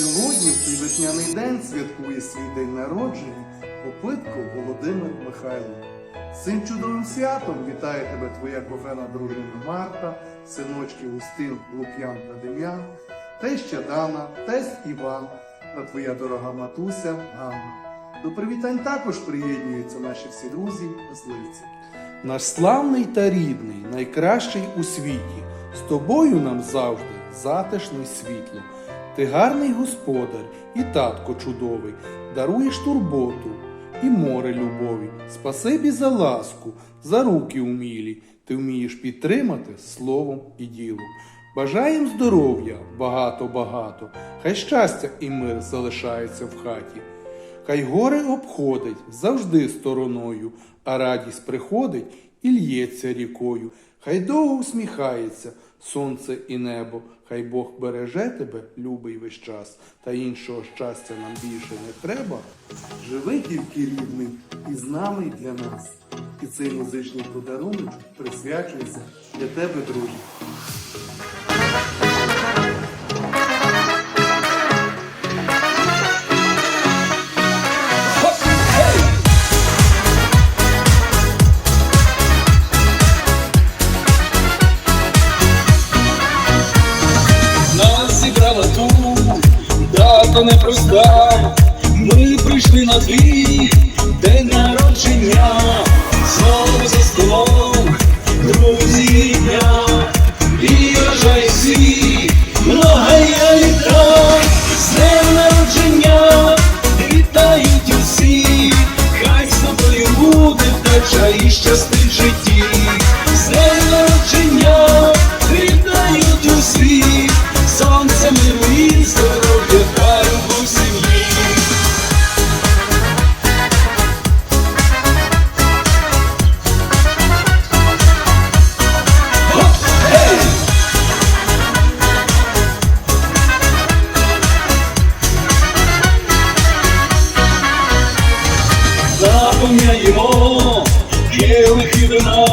Сьогодні, в цей весняний день, святкує свій день народження Попитко Володимир Михайло. З цим чудовим святом вітає тебе твоя кохана дружина Марта, синочки Устин, Лук'ян та Дем'ян, теща Дана, тесть Іван та твоя дорога матуся Ганна. До привітань також приєднуються наші всі друзі, мисливці. Наш славний та рідний, найкращий у світі, з тобою нам завжди затишно й світло. Ти гарний господар і татко чудовий, даруєш турботу і море любові. Спасибі за ласку, за руки умілі. Ти вмієш підтримати словом і ділом. Бажаєм здоров'я багато-багато, хай щастя і мир залишається в хаті. Хай горе обходить завжди стороною, а радість приходить і лється рікою. Хай довго усміхається сонце і небо, хай Бог береже тебе, любий весь час, та іншого щастя нам більше не треба. Живи тільки рідний і знаний для нас. І цей музичний подарунок присвячується для тебе, друже. Дата непроста. Ми прийшли на дві день народження, Запам'яємо келихи вина,